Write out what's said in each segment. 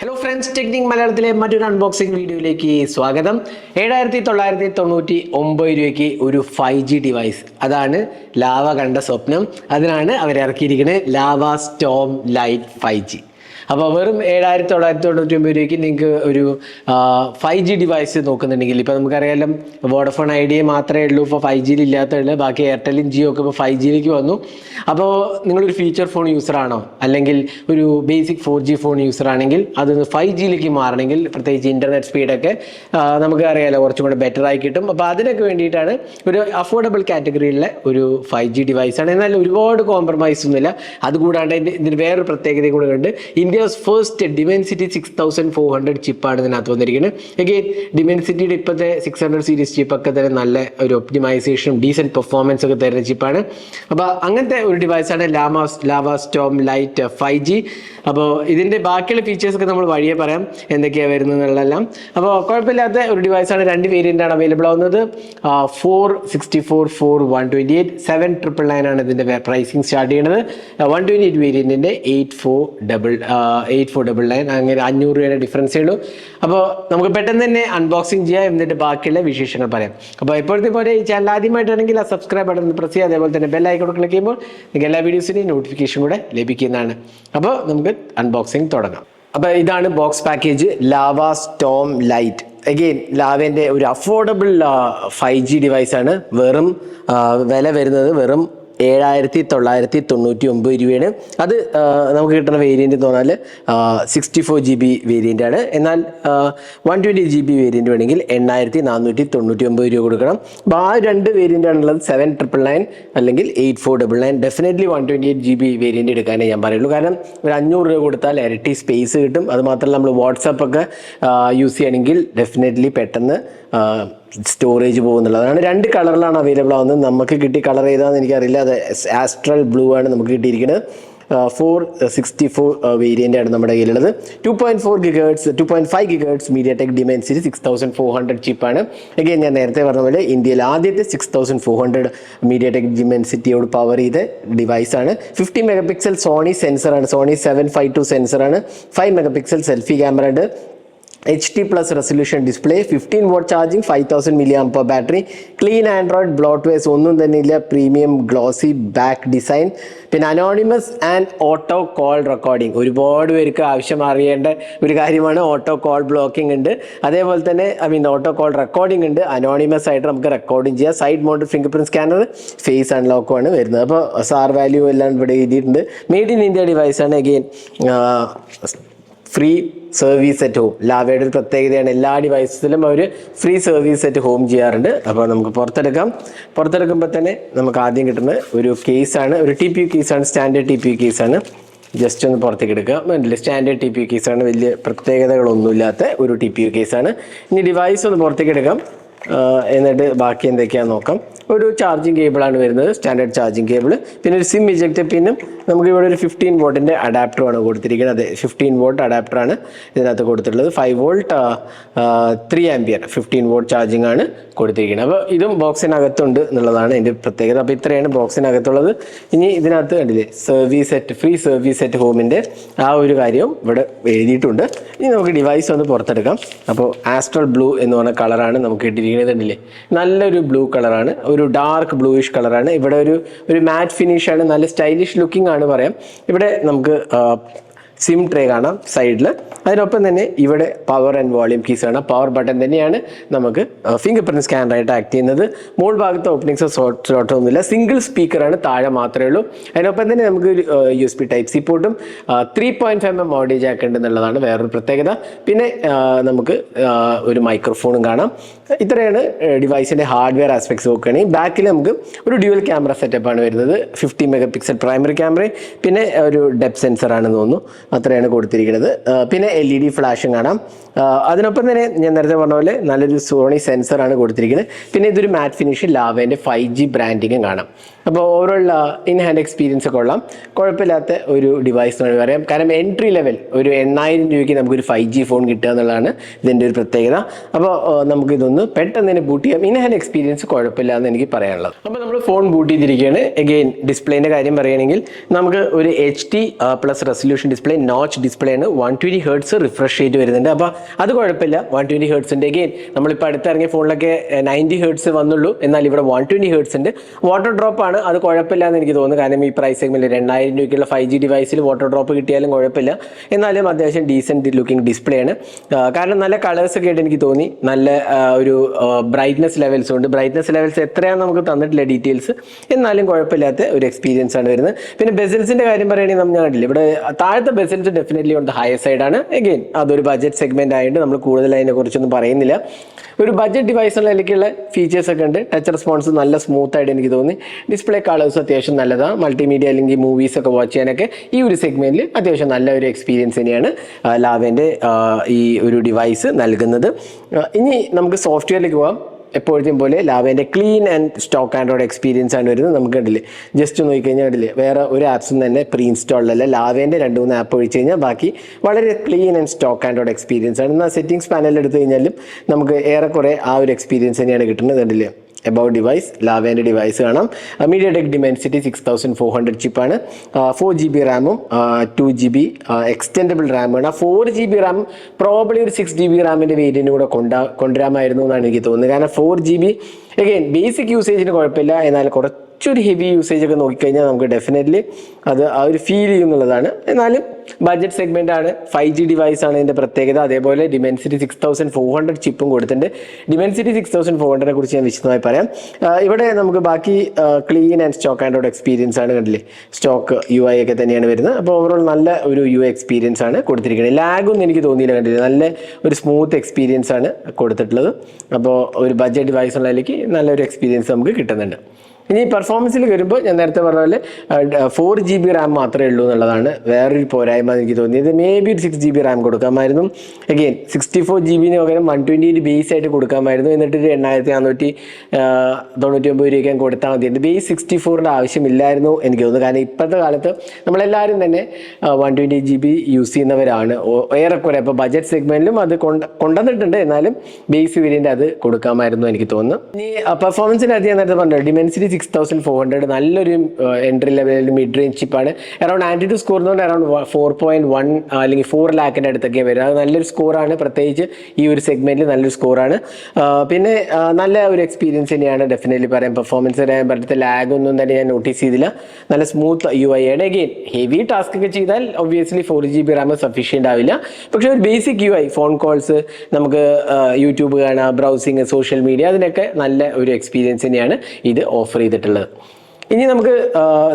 Hello friends technique മലയാളത്തിലെ മറ്റൊരു unboxing വീഡിയോയിലേക്ക് സ്വാഗതം. ഏഴായിരത്തി തൊള്ളായിരത്തി തൊണ്ണൂറ്റി ഒമ്പത് രൂപയ്ക്ക് ഒരു ഫൈവ് ജി ഡിവൈസ് അതാണ് ലാവ കണ്ട സ്വപ്നം. അതിനാണ് അവർ ഇറക്കിയിരിക്കുന്നത് Lava Storm Lite five G അപ്പോൾ വെറും ഏഴായിരത്തി തൊള്ളായിരത്തി തൊണ്ണൂറ്റി ഒമ്പത് രൂപയ്ക്ക് നിങ്ങൾക്ക് ഒരു ഫൈവ് ജി ഡിവൈസ് നോക്കുന്നുണ്ടെങ്കിൽ ഇപ്പോൾ നമുക്കറിയാലോ വോഡഫോൺ ഐഡിയ മാത്രമേ ഉള്ളൂ ഇപ്പോൾ ഫൈവ് ജിയിൽ ഇല്ലാത്തുള്ളൂ ബാക്കി എയർടെലും ജിയോ ഒക്കെ ഇപ്പോൾ ഫൈവ് ജിയിലേക്ക് വന്നു. അപ്പോൾ നിങ്ങളൊരു ഫീച്ചർ ഫോൺ യൂസർ ആണോ? അല്ലെങ്കിൽ ഒരു basic four G phone user ആണെങ്കിൽ അത് ഫൈവ് ജിയിലേക്ക് മാറണമെങ്കിൽ പ്രത്യേകിച്ച് ഇന്റർനെറ്റ് സ്പീഡൊക്കെ നമുക്ക് അറിയാലോ കുറച്ചും കൂടെ ബെറ്റർ ആയി കിട്ടും. അപ്പോൾ അതിനൊക്കെ വേണ്ടിയിട്ടാണ് ഒരു അഫോർഡബിൾ കാറ്റഗറിയിലെ ഒരു ഫൈവ് ജി ഡിവൈസാണ് എന്നാൽ ഒരുപാട് കോംപ്രമൈസ് ഒന്നുമില്ല. അതുകൂടാണ്ട് ഇതിന് വേറൊരു പ്രത്യേകത കൂടെ ഉണ്ട്. India's first Dimensity six thousand four hundred ചിപ്പാണ് ഇതിനകത്ത് വന്നിരിക്കുന്നത്. എഗെയിൻ ഡിമെൻസിറ്റിയുടെ ഇപ്പോഴത്തെ സിക്സ് ഹൺഡ്രഡ് സീരീസ് ചിപ്പൊക്കെ തന്നെ നല്ല ഒരു ഒപ്റ്റിമൈസേഷനും ഡീസന്റ് പെർഫോമൻസ് ഒക്കെ തരുന്ന ചിപ്പാണ് അപ്പോൾ അങ്ങനത്തെ ഒരു ഡിവൈസാണ് ലാമാസ് Lava Storm Lite five G അപ്പോൾ ഇതിന്റെ ബാക്കിയുള്ള ഫീച്ചേഴ്സ് ഒക്കെ നമ്മൾ വഴിയെ പറയാം എന്തൊക്കെയാണ് വരുന്നത് എന്നുള്ളതെല്ലാം. അപ്പോൾ കുഴപ്പമില്ലാത്ത ഒരു ഡിവൈസാണ് രണ്ട് വേരിയന്റ് ആണ് അവൈലബിൾ ആവുന്നത് four sixty four four one twenty eight seven triple nine ആണ് ഇതിന്റെ പ്രൈസിങ് സ്റ്റാർട്ട് ചെയ്യുന്നത് one twenty eight വേരിയന്റിന്റെ eight four double eight four double nine അങ്ങനെ അഞ്ഞൂറ് രൂപയുടെ ഡിഫറൻസേ ഉള്ളൂ. അപ്പോൾ നമുക്ക് പെട്ടെന്ന് തന്നെ അൺബോക്സിങ് ചെയ്യാം എന്നിട്ട് ബാക്കിയുള്ള വിശേഷങ്ങൾ പറയാം. അപ്പോൾ ഇപ്പോഴത്തെ പോലെ ഈ ചാനൽ ആദ്യമായിട്ടാണെങ്കിൽ ആ സബ്സ്ക്രൈബ് ബട്ടൺ പ്രസ് ചെയ്യുക അതേപോലെ തന്നെ ഐക്കോൺ ക്ലിക്ക് ചെയ്യുമ്പോൾ നിങ്ങൾക്ക് എല്ലാ വീഡിയോസിന്റെയും നോട്ടിഫിക്കേഷൻ കൂടെ ലഭിക്കുന്നതാണ്. അപ്പോൾ നമുക്ക് അൺബോക്സിങ് തുടങ്ങാം. അപ്പോൾ ഇതാണ് box package Lava Storm Lite again ലാവേന്റെ ഒരു അഫോർഡബിൾ ഫൈവ് ജി ഡിവൈസാണ് വെറും വില വരുന്നത് വെറും ഏഴായിരത്തി തൊള്ളായിരത്തി തൊണ്ണൂറ്റി ഒമ്പത് രൂപയാണ് അത് നമുക്ക് കിട്ടുന്ന വേരിയന്റ് എന്ന് പറഞ്ഞാൽ sixty four G B variant ആണ്. എന്നാൽ one twenty G B variant വേണമെങ്കിൽ എണ്ണായിരത്തി നാനൂറ്റി തൊണ്ണൂറ്റി ഒമ്പത് രൂപ കൊടുക്കണം. അപ്പോൾ ആ രണ്ട് വേരിയന്റ് ആണുള്ളത് സെവൻ ട്രിപ്പിൾ നയൻ അല്ലെങ്കിൽ eight four double nine definitely one twenty eight G B variant എടുക്കാനേ ഞാൻ പറയുള്ളൂ. കാരണം ഒരു അഞ്ഞൂറ് രൂപ കൊടുത്താൽ ഇരട്ടി സ്പേസ് കിട്ടും. അതുമാത്രമല്ല നമ്മൾ വാട്സപ്പ് ഒക്കെ യൂസ് ചെയ്യണമെങ്കിൽ ഡെഫിനറ്റ്ലി പെട്ടെന്ന് സ്റ്റോറേജ് പോകുന്നുള്ളത് അതാണ് രണ്ട് കളറിലാണ് അവൈലബിൾ ആവുന്നത്. നമുക്ക് കിട്ടിയ കളർ ഏതാണെന്ന് എനിക്കറിയില്ല. അത് ആസ്ട്രൽ ബ്ലൂ ആണ് നമുക്ക് കിട്ടിയിരിക്കുന്നത്. ഫോർ സിക്സ്റ്റി ഫോർ വേരിയന്റ് ആണ് നമ്മുടെ കയ്യിലുള്ളത്. Two point four gigahertz two point five gigahertz MediaTek Dimensity six thousand four hundred ചിപ്പാണ് again ഞാൻ നേരത്തെ പറഞ്ഞ പോലെ ഇന്ത്യയിൽ ആദ്യത്തെ six thousand four hundred MediaTek ഡിമെൻസിറ്റിയോട് power ചെയ്ത ഡിവൈസാണ് ഫിഫ്റ്റി മെഗാ പിക്സൽ സോണി സെൻസറാണ് സോണി സെവൻ ഫൈവ് ടു സെൻസറാണ് five megapixel selfie camera ഉണ്ട്. H D plus resolution display fifteen watt charging five thousand milliampere battery clean Android bloatware ഒന്നും തന്നെ ഇല്ല premium glossy back design പിന്നെ anonymous and auto call recording ഒരുപാട് പേർക്ക് ആവശ്യം അറിയേണ്ട ഒരു കാര്യമാണ് ഓട്ടോ കോൾ ബ്ലോക്കിംഗ് ഉണ്ട്. അതേപോലെ തന്നെ I mean auto call recording ഉണ്ട്. അനോണിമസ് ആയിട്ട് നമുക്ക് റെക്കോർഡിംഗ് ചെയ്യാം. Side mount fingerprint scanner face അൺലോക്കുമാണ് വരുന്നത്. അപ്പോൾ സാർ വാല്യൂ എല്ലാം ഇവിടെ എഴുതിയിട്ടുണ്ട്. മെയ്ഡ് ഇൻ ഇന്ത്യ ഡിവൈസ് ആണ്. Again free service at home ലാവയുടെ ഒരു പ്രത്യേകതയാണ് എല്ലാ ഡിവൈസസിലും അവർ ഫ്രീ സർവീസ് അറ്റ് ഹോം ചെയ്യാറുണ്ട്. അപ്പോൾ നമുക്ക് പുറത്തെടുക്കാം. പുറത്തെടുക്കുമ്പോൾ തന്നെ നമുക്ക് ആദ്യം കിട്ടുന്ന ഒരു കേസാണ് ഒരു ടി പി യു കേസാണ് സ്റ്റാൻഡേർഡ് ടി പി യു കേസാണ് ജസ്റ്റ് ഒന്ന് പുറത്തേക്ക് എടുക്കുക. മനസ്സിലെ സ്റ്റാൻഡേർഡ് ടി പി യു കേസാണ് വലിയ പ്രത്യേകതകളൊന്നുമില്ലാത്ത ഒരു ടി പി യു കേസാണ് ഇനി ഡിവൈസ് ഒന്ന് പുറത്തേക്ക് എടുക്കാം. എന്നിട്ട് ബാക്കി എന്തൊക്കെയാണെന്ന് നോക്കാം. ഒരു ചാർജിങ് കേബിളാണ് വരുന്നത് സ്റ്റാൻഡേർഡ് ചാർജിങ് കേബിൾ പിന്നെ ഒരു സിം ഇജക്റ്റ് പിന്നും നമുക്ക് ഇവിടെ ഒരു ഫിഫ്റ്റീൻ വോട്ടിന്റെ ആണ് കൊടുത്തിരിക്കുന്നത്. അതെ ഫിഫ്റ്റീൻ വോട്ട് അഡാപ്റ്ററാണ് ഇതിനകത്ത് കൊടുത്തിട്ടുള്ളത്. Five volt three ampere fifteen watt charging ആണ് കൊടുത്തിരിക്കുന്നത്. അപ്പോൾ ഇതും ബോക്സിനകത്തുണ്ട് എന്നുള്ളതാണ് ഇതിന്റെ പ്രത്യേകത. അപ്പോൾ ഇത്രയാണ് ബോക്സിനകത്തുള്ളത് ഇനി ഇതിനകത്ത് കണ്ടില്ലേ service set free service set ഹോമിന്റെ ആ ഒരു കാര്യവും ഇവിടെ എഴുതിയിട്ടുണ്ട്. ഇനി നമുക്ക് ഡിവൈസ് ഒന്ന് പുറത്തെടുക്കാം. അപ്പോൾ ആസ്ട്രൽ ബ്ലൂ എന്ന് പറഞ്ഞ കളറാണ് നമുക്ക് ഇട്ടിരിക്കുന്നത് കണ്ടില്ലേ? നല്ലൊരു ബ്ലൂ കളറാണ് ഒരു ഡാർക്ക് ബ്ലൂയിഷ് കളറാണ് ഇവിടെ ഒരു ഒരു മാറ്റ് ഫിനിഷ് ആണ്. നല്ല സ്റ്റൈലിഷ് ലുക്കിംഗ് ആണ് പറയാം. ഇവിടെ നമുക്ക് സിം ട്രേ കാണാം സൈഡിൽ അതിനൊപ്പം തന്നെ ഇവിടെ പവർ ആൻഡ് വോളിയം കീസ് കാണാം. പവർ ബട്ടൺ തന്നെയാണ് നമുക്ക് ഫിംഗർ പ്രിന്റ് സ്കാനറായിട്ട് ആക്ട് ചെയ്യുന്നത്. മോൾ ഭാഗത്ത് ഓപ്പണിങ്സോ സ്ലോട്ടോ ഒന്നുമില്ല. സിംഗിൾ സ്പീക്കറാണ് താഴെ മാത്രമേ ഉള്ളൂ. അതിനൊപ്പം തന്നെ നമുക്ക് U S P type C പോർട്ടും three point five M audio jack വേറൊരു പ്രത്യേകത. പിന്നെ നമുക്ക് ഒരു മൈക്രോഫോണും കാണാം. ഇത്രയാണ് ഡിവൈസിന്റെ ഹാർഡ്വെയർ ആസ്പെക്ട്സ് നോക്കുകയാണെങ്കിൽ. ബാക്കിൽ നമുക്ക് ഒരു ഡ്യുവൽ ക്യാമറ സെറ്റപ്പാണ് വരുന്നത്. Fifty mega pixel primary camera പിന്നെ ഒരു ഡെപ് സെൻസർ ആണെന്ന് തോന്നുന്നു. അത്രയാണ് കൊടുത്തിരിക്കുന്നത്. പിന്നെ എൽ ഇ ഡി ഫ്ലാഷും കാണാം. അതിനൊപ്പം തന്നെ ഞാൻ നേരത്തെ പറഞ്ഞ പോലെ നല്ലൊരു സോണി സെൻസറാണ് കൊടുത്തിരിക്കുന്നത്. പിന്നെ ഇതൊരു മാറ്റ് ഫിനിഷ് ലാവേന്റെ ഫൈവ് ജി ബ്രാൻഡിങ്ങും കാണാം. അപ്പോൾ ഓവറോൾ ഇൻ ഹാൻഡ് എക്സ്പീരിയൻസ് കൊള്ളാം. കുഴപ്പമില്ലാത്ത ഒരു ഡിവൈസ് എന്ന് പറയാം. കാരണം എൻട്രി ലെവൽ ഒരു എണ്ണായിരം രൂപയ്ക്ക് നമുക്കൊരു ഫൈവ് ജി ഫോൺ കിട്ടുക എന്നുള്ളതാണ് ഇതിന്റെ ഒരു പ്രത്യേകത. അപ്പോൾ നമുക്ക് ഇതൊന്ന് പെട്ടെന്ന് തന്നെ ബൂട്ട് ചെയ്യാം. ഇൻ ഹാൻഡ് എക്സ്പീരിയൻസ് കുഴപ്പമില്ല എന്ന് എനിക്ക് പറയാനുള്ളത്. അപ്പോൾ നമ്മൾ ഫോൺ ബൂട്ട് ചെയ്തിരിക്കുകയാണ്. എഗെയിൻ ഡിസ്പ്ലേന്റെ കാര്യം പറയുകയാണെങ്കിൽ നമുക്ക് ഒരു H D plus resolution display notch display ആണ്. വൺ ട്വന്റി ഹേർട്സ് റിഫ്രഷ് ചെയ്ത് വരുന്നുണ്ട്. അപ്പോൾ അത് കുഴപ്പമില്ല. വൺ ട്വന്റി ഹേർട്സിന്റെ എഗെയിൻ നമ്മളിപ്പോൾ അടുത്തിറങ്ങിയ ഫോണിലൊക്കെ നയന്റി ഹേർട്സ് വന്നുള്ളൂ. എന്നാൽ ഇവിടെ വൺ ട്വന്റി ഹേർട്സ് ഉണ്ട്. വാട്ടർ ഡ്രോപ്പ് ആണ്. അത് കുഴപ്പമില്ല എന്ന് എനിക്ക് തോന്നുന്നു. കാരണം ഈ പ്രൈസ് സെഗ്മെന്റ് രണ്ടായിരം രൂപയ്ക്കുള്ള ഫൈവ് ജി ഡിവൈസിൽ വാട്ടർ ഡ്രോപ്പ് കിട്ടിയാലും കുഴപ്പമില്ല. എന്നാലും അത്യാവശ്യം ഡീസെന്റ് ലുക്കിംഗ് ഡിസ്പ്ലേ ആണ്. കാരണം നല്ല കളേഴ്സ് ഒക്കെ ആയിട്ട് എനിക്ക് തോന്നി. നല്ല ഒരു ബ്രൈറ്റ്നസ് ലെവൽസ് ഉണ്ട്. ബ്രൈറ്റ്നസ് ലെവൽസ് എത്രയാണെന്ന് നമുക്ക് തന്നിട്ടില്ല ഡീറ്റെയിൽസ് എന്നാലും കുഴപ്പമില്ലാത്ത ഒരു എക്സ്പീരിയൻസ് ആണ് വരുന്നത്. പിന്നെ ബെസിൽസിന്റെ കാര്യം പറയുകയാണെങ്കിൽ നമ്മൾ കണ്ടില്ല? ഇവിടെ താഴത്തെ ബെസിൽസ് ഡെഫിനറ്റ്ലി ഉണ്ട്. ഹയർ സൈഡ് ആണ്. എഗെയിൻ അതൊരു ബഡ്ജറ്റ് സെഗ്മെന്റ് ആയതുകൊണ്ട് നമ്മൾ കൂടുതൽ അതിനെ കുറിച്ചൊന്നും പറയുന്നില്ല. ഒരു ബഡ്ജറ്റ് ഡിവൈസിനുള്ള നിലയ്ക്കുള്ള ഫീച്ചേഴ്സ് ഒക്കെ ഉണ്ട്. ടച്ച് റെസ്പോൺസ് നല്ല സ്മൂത്ത് ആയിട്ട് എനിക്ക് തോന്നി. ഡിസ്പ്ലേ കളേഴ്സ് അത്യാവശ്യം നല്ലതാണ് മൾട്ടിമീഡിയ അല്ലെങ്കിൽ മൂവീസ് ഒക്കെ വാച്ച് ചെയ്യാനൊക്കെ ഈ ഒരു സെഗ്മെന്റിൽ അത്യാവശ്യം നല്ല ഒരു എക്സ്പീരിയൻസ് തന്നെയാണ് ലാവേന്റെ ഈ ഒരു ഡിവൈസ് നൽകുന്നത്. ഇനി നമുക്ക് സോഫ്റ്റ്വെയറിലേക്ക് പോകാം എപ്പോഴത്തെയും പോലെ ലാവേന്റെ clean and stock Android experience ആണ് വരുന്നത് നമുക്ക് കണ്ടില്ലേ. ജസ്റ്റ് നോക്കിക്കഴിഞ്ഞാൽ കണ്ടില്ലേ വേറെ ഒരു ആപ്സും തന്നെ പ്രീ ഇൻസ്റ്റാളിലല്ല ലാവേന്റെ രണ്ട് മൂന്ന് ആപ്പ് ഒഴിച്ച് കഴിഞ്ഞാൽ ബാക്കി വളരെ clean and stock Android experience ആണ്. എന്നാൽ സെറ്റിംഗ്സ് പാനൽ എടുത്തു കഴിഞ്ഞാലും നമുക്ക് ഏറെക്കുറെ ആ ഒരു എക്സ്പീരിയൻസ് തന്നെയാണ് കിട്ടുന്നത് കണ്ടില്ലേ. എബൌട്ട് ഡിവൈസ് ലാവേന്റെ ഡിവൈസ് കാണാം MediaTek Dimensity six thousand four hundred ചിപ്പാണ് four G B റാമും ടു ജി ബി എക്സ്റ്റെൻഡബിൾ റാമാണ് ആ four G B RAM probably ഒരു സിക്സ് ജി ബി റാമിന്റെ വേരിയന്റ് കൂടെ കൊണ്ടാ കൊണ്ടുവരാമായിരുന്നു എന്നാണ് എനിക്ക് തോന്നുന്നത്. കാരണം four G B again basic യൂസേജിന് കുഴപ്പമില്ല. എന്നാൽ കുറച്ചൊരു ഹെവി യൂസേജ് ഒക്കെ നോക്കിക്കഴിഞ്ഞാൽ നമുക്ക് ഡെഫിനറ്റ്ലി അത് ആ ഒരു ഫീൽ ചെയ്യും എന്നുള്ളതാണ് എന്നാലും ബഡ്ജറ്റ് സെഗ്മെന്റ് ആണ് ഫൈവ് ജി ഡിവൈസ് ആണ് ഇതിന്റെ പ്രത്യേകത. അതേപോലെ Dimensity six thousand four hundred ചിപ്പും കൊടുത്തിട്ടുണ്ട്. ഡിമെൻസിറ്റി സിക്സ് തൗസൻഡ് ഫോർ ഹൺഡ്രഡിനെ കുറിച്ച് ഞാൻ വിശദമായി പറയാം. ഇവിടെ നമുക്ക് ബാക്കി clean and stock and experience ആണ് കണ്ടില്ലേ? സ്റ്റോക്ക് യു ഐ ഒക്കെ തന്നെയാണ് വരുന്നത്. അപ്പോൾ ഓവറോൾ നല്ല ഒരു യു എക്സ്പീരിയൻസ് ആണ് കൊടുത്തിരിക്കുന്നത്. ലാഗൊന്നും എനിക്ക് തോന്നിയില്ല കണ്ടില്ല? നല്ല ഒരു സ്മൂത്ത് എക്സ്പീരിയൻസ് ആണ് കൊടുത്തിട്ടുള്ളത്. അപ്പോൾ ഒരു ബഡ്ജറ്റ് ഡിവൈസ് ഉള്ളതിലേക്ക് നല്ലൊരു എക്സ്പീരിയൻസ് നമുക്ക് കിട്ടുന്നുണ്ട്. ഇനി പെർഫോമൻസിൽ വരുമ്പോൾ ഞാൻ നേരത്തെ പറഞ്ഞ പോലെ ഫോർ ജി ബി റാം മാത്രമേ ഉള്ളൂ എന്നുള്ളതാണ് വേറൊരു പോരായ്മ എനിക്ക് തോന്നിയത്. മേ ബി ഒരു സിക്സ് ജി ബി റാം കൊടുക്കാമായിരുന്നു. അഗെയിൻ സിക്സ്റ്റി ഫോർ ജി ബിന് പകരം വൺ ട്വന്റി എയ്റ്റ് ബേസ് ആയിട്ട് കൊടുക്കാമായിരുന്നു. എന്നിട്ട് ഒരു എണ്ണായിരത്തി നാനൂറ്റി തൊണ്ണൂറ്റി ഒമ്പത് രൂപയ്ക്ക് കൊടുത്താൽ മതിയായിരുന്നു ബേസ് സിക്സ്റ്റി ഫോറിന്റെ ആവശ്യമില്ലായിരുന്നു എനിക്ക് തോന്നുന്നു. കാരണം ഇപ്പോഴത്തെ കാലത്ത് നമ്മളെല്ലാവരും തന്നെ one twenty G B use ചെയ്യുന്നവരാണ്. ഏറെക്കുറെ ഇപ്പോൾ ബജറ്റ് സെഗ്മെന്റിലും അത് കൊണ്ട് കൊണ്ടുവന്നിട്ടുണ്ട്. എന്നാലും ബേസ് വേരിയന്റ് അത് കൊടുക്കാമായിരുന്നു എനിക്ക് തോന്നുന്നു. ഇനി പെർഫോമൻസിന് അത് ഞാൻ നേരത്തെ പറഞ്ഞു Dimensity six thousand four hundred നല്ലൊരു എൻട്രി ലെവലിൽ മിഡ് റേഞ്ച് ചിപ്പാണ് അറൌണ്ട് ആന്റി ടു സ്കോർ എന്ന് പറഞ്ഞാൽ അറൌണ്ട് ഫോർ പോയിന്റ് വൺ അല്ലെങ്കിൽ ഫോർ ലാക്കിന്റെ അടുത്തൊക്കെ വരും അത് നല്ലൊരു സ്കോറാണ് പ്രത്യേകിച്ച് ഈ ഒരു സെഗ്മെന്റിൽ നല്ലൊരു സ്കോറാണ് പിന്നെ നല്ല ഒരു എക്സ്പീരിയൻസ് തന്നെയാണ് ഡെഫിനറ്റ്ലി പറയാം. പെർഫോമൻസ് പറയാൻ പറ്റത്തെ ലാഗ് ഒന്നും തന്നെ ഞാൻ നോട്ടീസ് ചെയ്തില്ല. നല്ല സ്മൂത്ത് യു ഐ ആണ് അഗെയിൻ ഹെവി ടാസ്ക് ഒക്കെ ചെയ്താൽ obviously four G B RAM sufficient ആവില്ല. പക്ഷേ ഒരു basic U I phone calls നമുക്ക് യൂട്യൂബ് കാണാം ബ്രൗസിങ് സോഷ്യൽ മീഡിയ അതിനൊക്കെ നല്ല ഒരു എക്സ്പീരിയൻസ് തന്നെയാണ് ഇത് ഓഫർ ചെയ്തിട്ടുള്ളത്. ഇനി നമുക്ക്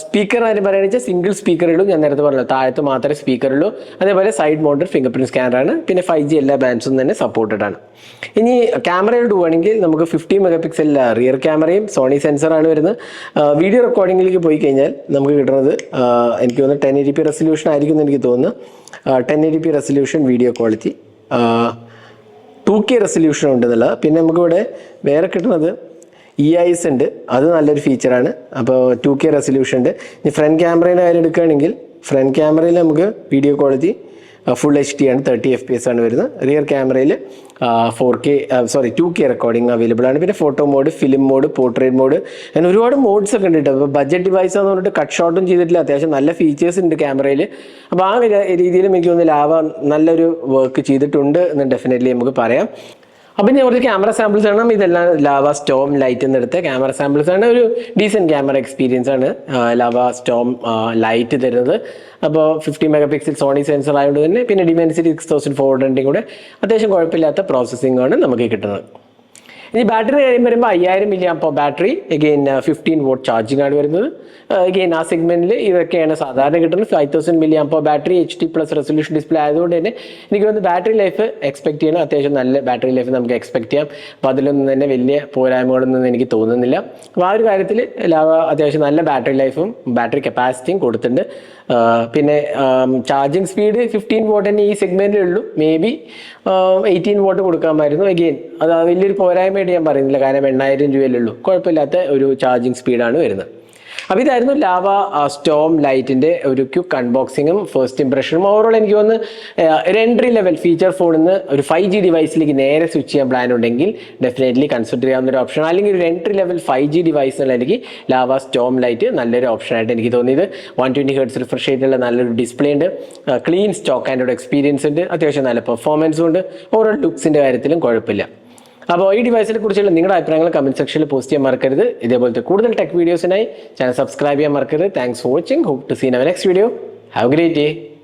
സ്പീക്കർ കാര്യം പറയുകയാണെന്ന് വെച്ചാൽ സിംഗിൾ സ്പീക്കറുള്ളൂ ഞാൻ നേരത്തെ പറഞ്ഞു താഴത്ത് മാത്രമേ സ്പീക്കറുള്ളൂ അതേപോലെ സൈഡ് മൗണ്ടഡ് ഫിംഗർ പ്രിന്റ് സ്കാനറാണ് പിന്നെ ഫൈവ് ജി എല്ലാ ബാൻസും തന്നെ സപ്പോർട്ടഡ് ആണ്. ഇനി ക്യാമറയിൽ പോവുകയാണെങ്കിൽ നമുക്ക് ഫിഫ്റ്റി മെഗാ പിക്സൽ റിയർ ക്യാമറയും സോണി സെൻസറാണ് വരുന്നത്. വീഡിയോ റെക്കോർഡിങ്ങിലേക്ക് പോയി കഴിഞ്ഞാൽ നമുക്ക് കിട്ടുന്നത് എനിക്ക് തോന്നുന്നു ടെൻ എയ്റ്റി പി റെസൊല്യൂഷൻ ആയിരിക്കും എന്ന് എനിക്ക് തോന്നുന്നു. Ten eighty P resolution video quality two K resolution ഉണ്ട് എന്നുള്ളത് പിന്നെ നമുക്കിവിടെ വേറെ കിട്ടുന്നത് ഇ ഐസ് ഉണ്ട്. അത് നല്ലൊരു ഫീച്ചറാണ് അപ്പോൾ ടു കെ റെസൊല്യൂഷൻ ഉണ്ട്. ഇനി ഫ്രണ്ട് ക്യാമറയുടെ കാര്യം എടുക്കുകയാണെങ്കിൽ ഫ്രണ്ട് ക്യാമറയിൽ നമുക്ക് video quality full H D ആണ്. തേർട്ടി എഫ് പി എസ് ആണ് വരുന്നത്. റിയർ ക്യാമറയിൽ four K sorry two K recording available ആണ്. പിന്നെ photo mode film mode portrait mode അങ്ങനെ ഒരുപാട് മോഡ്സ് ഒക്കെ ഉണ്ട് അപ്പോൾ ബഡ്ജറ്റ് ഡിവൈസ് എന്ന് പറഞ്ഞിട്ട് കട്ട് ഷോട്ടും ചെയ്തിട്ടില്ല. അത്യാവശ്യം നല്ല ഫീച്ചേഴ്സ് ഉണ്ട് ക്യാമറയിൽ അപ്പോൾ ആ രീതിയിലും എനിക്ക് തോന്നുന്നു ലാവ നല്ലൊരു വർക്ക് ചെയ്തിട്ടുണ്ട് എന്ന് ഡെഫിനറ്റ്ലി നമുക്ക് പറയാം. അപ്പം ഞാൻ കുറച്ച് ക്യാമറ സാമ്പിൾസ് ആണ് ഇതെല്ലാം ലാവ സ്റ്റോം ലൈറ്റ് എന്നെടുത്ത ക്യാമറ സാമ്പിൾസ് ആണ്. ഒരു ഡീസന്റ് ക്യാമറ എക്സ്പീരിയൻസ് ആണ്. ലാവ സ്റ്റോം ലൈറ്റ് തരുന്നത്. അപ്പോൾ fifty mega pixel Sony sensor ആയതുകൊണ്ട് തന്നെ പിന്നെ ഡിമെൻസിറ്റി സിക്സ് തൗസൻഡ് ഫോർ ഹൺഡ്രഡിന്റെയും കൂടെ അത്യാവശ്യം കുഴപ്പമില്ലാത്ത പ്രോസസ്സിംഗ് ആണ് നമുക്ക് കിട്ടുന്നത്. ഇനി ബാറ്ററി കാര്യം വരുമ്പോൾ അയ്യായിരം മില്ലി അപ്പോൾ battery again fifteen watt charging ആണ് വരുന്നത്. എഗെയിൻ ആ സെഗ്മെന്റിൽ ഇതൊക്കെയാണ് സാധാരണ കിട്ടുന്നത്. ഫൈവ് തൗസൻഡ് മില്ലി അപ്പോൾ battery H D plus resolution display ആയതുകൊണ്ട് തന്നെ എനിക്ക് തോന്നുന്നു ബാറ്ററി ലൈഫ് എക്സ്പെക്ട് ചെയ്യണം. അത്യാവശ്യം നല്ല ബാറ്ററി ലൈഫ് നമുക്ക് എക്സ്പെക്ട് ചെയ്യാം. അപ്പോൾ അതിലൊന്നും തന്നെ വലിയ പോരായ്മകളൊന്നും എനിക്ക് തോന്നുന്നില്ല. അപ്പോൾ ആ ഒരു കാര്യത്തിൽ ലാവ അത്യാവശ്യം നല്ല ബാറ്ററി ലൈഫും ബാറ്ററി കപ്പാസിറ്റിയും കൊടുത്തിട്ടുണ്ട്. പിന്നെ ചാർജിങ് സ്പീഡ് ഫിഫ്റ്റീൻ വോട്ട് തന്നെ ഈ സെഗ്മെന്റിലുള്ളൂ മേ ബി എയ്റ്റീൻ വോട്ട് കൊടുക്കാമായിരുന്നു അഗെയിൻ അത് വലിയൊരു പോരായ്മയായിട്ട് ഞാൻ പറയുന്നില്ല. കാരണം എണ്ണായിരം രൂപയല്ലേ ഉള്ളൂ. കുഴപ്പമില്ലാത്ത ഒരു ചാർജിങ് സ്പീഡാണ് വരുന്നത്. അപ്പോൾ ഇതായിരുന്നു ലാവ സ്റ്റോം ലൈറ്റിന്റെ ഒരു ക്യുക്ക് അൺബോക്സിങ്ങും ഫസ്റ്റ് ഇംപ്രഷനും ഓവറോൾ എനിക്ക് വന്ന് ഒരു എൻട്രി ലെവൽ ഫീച്ചർ ഫോണിൽ നിന്ന് ഒരു ഫൈവ് ജി ഡിവൈസിലേക്ക് നേരെ സ്വിച്ച് ചെയ്യാൻ പ്ലാൻ ഉണ്ടെങ്കിൽ ഡെഫിനറ്റ്ലി കൺസിഡർ ചെയ്യാവുന്ന ഒരു ഓപ്ഷൻ അല്ലെങ്കിൽ ഒരു entry level five G device എന്നുള്ള എനിക്ക് ലാവ സ്റ്റോം ലൈറ്റ് നല്ലൊരു ഓപ്ഷനായിട്ട് എനിക്ക് തോന്നിയത്. വൺ ട്വന്റി ഹേർട്സ് റിഫ്രഷ് ചെയ്തിട്ടുള്ള നല്ലൊരു ഡിസ്പ്ലേ ഉണ്ട്. ക്ലീൻ സ്റ്റോക്ക് ആൻഡ് എക്സ്പീരിയൻസ് ഉണ്ട്. അത്യാവശ്യം നല്ല പെർഫോമൻസും ഉണ്ട്. ഓരോ ലുക്സിന്റെ കാര്യത്തിലും കുഴപ്പമില്ല. അപ്പോൾ ഈ ഡിവൈസിനെ കുറിച്ചുള്ള നിങ്ങളുടെ അഭിപ്രായങ്ങൾ കമന്റ് സെക്ഷനിൽ പോസ്റ്റ് ചെയ്യാൻ മറക്കരുത്. ഇതേപോലത്തെ കൂടുതൽ ടെക് വീഡിയോസിനായി ചാനൽ സബ്സ്ക്രൈബ് ചെയ്യാൻ മറക്കരുത്. Thanks for watching hope to seen our next video have great day